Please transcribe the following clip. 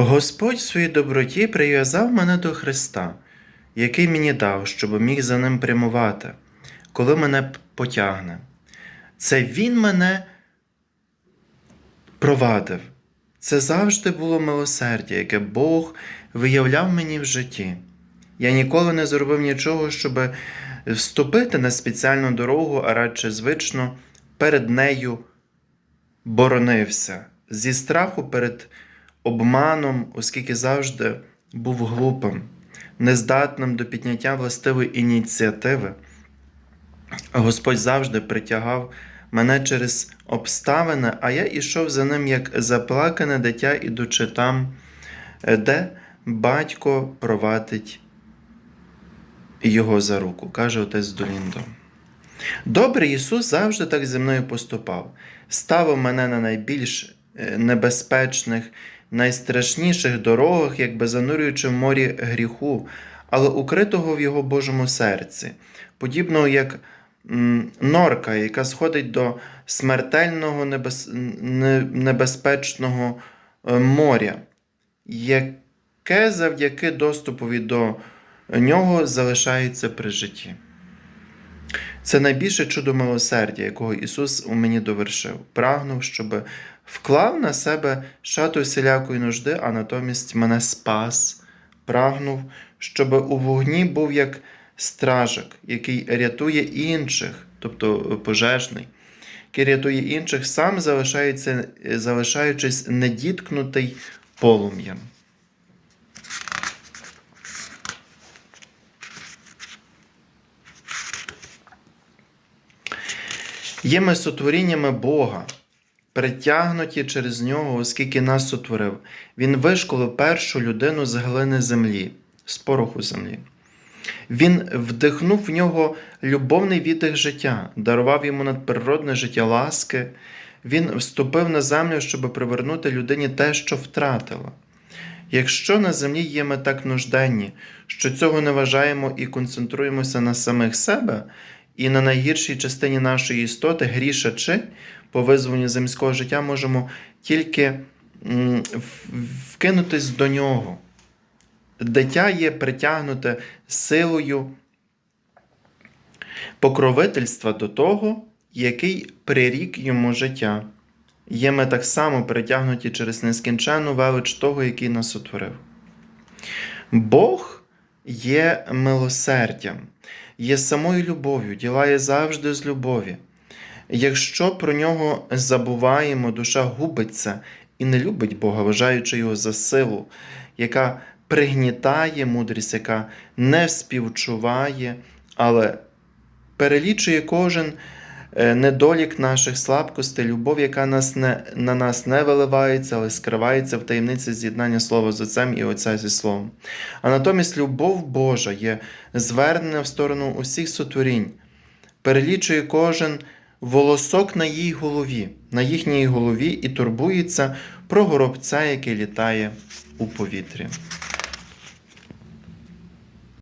Господь в своїй доброті прив'язав мене до Христа, який мені дав, щоб міг за ним прямувати, коли мене потягне. Це Він мене провадив. Це завжди було милосердя, яке Бог виявляв мені в житті. Я ніколи не зробив нічого, щоб вступити на спеціальну дорогу, а радше звично перед нею боронився зі страху перед обманом, оскільки завжди був глупим, нездатним до підняття властивої ініціативи. Господь завжди притягав мене через обставини, а я ішов за ним як заплакане дитя, ідучи там, де батько провадить його за руку, каже отець Доліндо. Добрий Ісус завжди так зі мною поступав, ставив мене на найбільш е, небезпечних, найстрашніших дорогах, якби занурюючи в морі гріху, але укритого в його Божому серці, подібного як норка, яка сходить до смертельного небез... небезпечного е, моря, яке завдяки доступові до нього залишається при житті. Це найбільше чудо милосердя, якого Ісус у мені довершив, прагнув, щоб вклав на себе шату всілякої нужди, а натомість мене спас, прагнув, щоб у вогні був як стражик, який рятує інших, тобто пожежний, який рятує інших, сам залишаючись недіткнутий полум'ям. Є ми сотворіннями Бога, притягнуті через нього, оскільки нас сотворив. Він вишколив першу людину з глини землі, з пороху землі. Він вдихнув в нього любовний віддих життя, дарував йому надприродне життя ласки. Він вступив на землю, щоб привернути людині те, що втратила. Якщо на землі є ми так нужденні, що цього не вважаємо і концентруємося на самих себе, і на найгіршій частині нашої істоти, грішачи, по визволенню земського життя, можемо тільки вкинутись до нього. Дитя є притягнуте силою покровительства до того, який прирік йому життя. Є ми так само притягнуті через нескінченну велич того, який нас утворив. Бог є милосердям, є самою любов'ю, ділає завжди з любові. Якщо про нього забуваємо, душа губиться і не любить Бога, вважаючи його за силу, яка пригнітає мудрість, яка не співчуває, але перелічує кожен недолік наших слабкостей, любов, яка нас не, на нас не виливається, але скривається в таємниці з'єднання Слова з Отцем і Отця зі Словом. А натомість любов Божа є звернена в сторону усіх сотворінь, перелічує кожен волосок на їй голові, на їхній голові і турбується про горобця, який літає у повітрі.